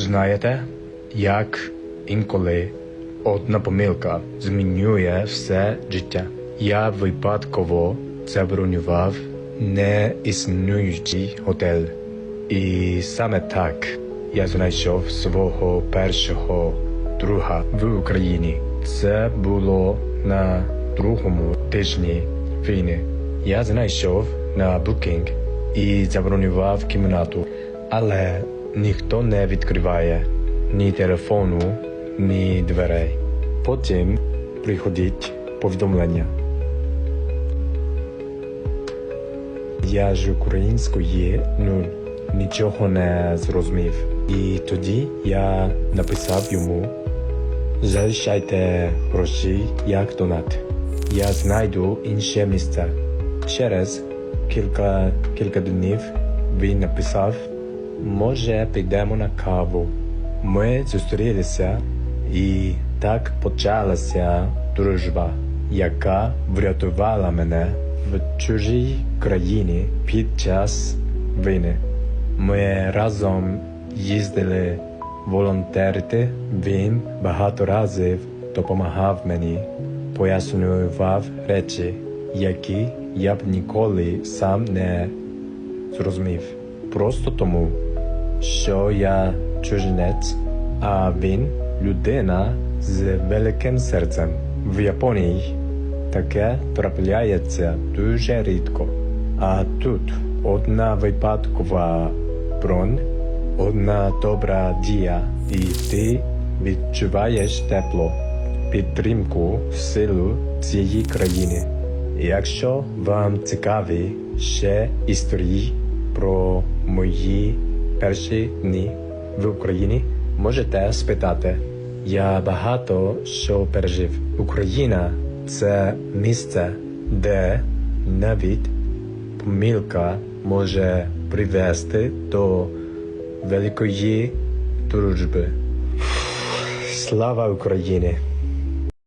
Знаєте, як інколи одна помилка змінює все життя. Я випадково забронював неіснуючий готель. І саме так я знайшов свого першого друга в Україні. Це було на другому тижні війни. Я знайшов на Booking і забронював кімнату, але ніхто не відкриває ні телефону, ні дверей. Потім приходить повідомлення. Я ж української ну нічого не зрозумів. І тоді я написав йому залишайте гроші як донат. Я знайду інше місце. Через кілька, кілька днів він написав, може підемо на каву. Ми зустрілися і так почалася дружба, яка врятувала мене в чужій країні під час війни. Ми разом їздили волонтерити. Він багато разів допомагав мені, пояснював речі, які я б ніколи сам не зрозумів. Просто тому, що я чужинець, а він людина з великим серцем. В Японії таке трапляється дуже рідко. А тут одна випадкова бронь, одна добра дія, і ти відчуваєш тепло, підтримку, силу цієї країни. Якщо вам цікаві ще історії про мої перші дні в Україні, можете спитати. Я багато що пережив. Україна це місце, де навіть помилка може привести до великої дружби. Слава Україні!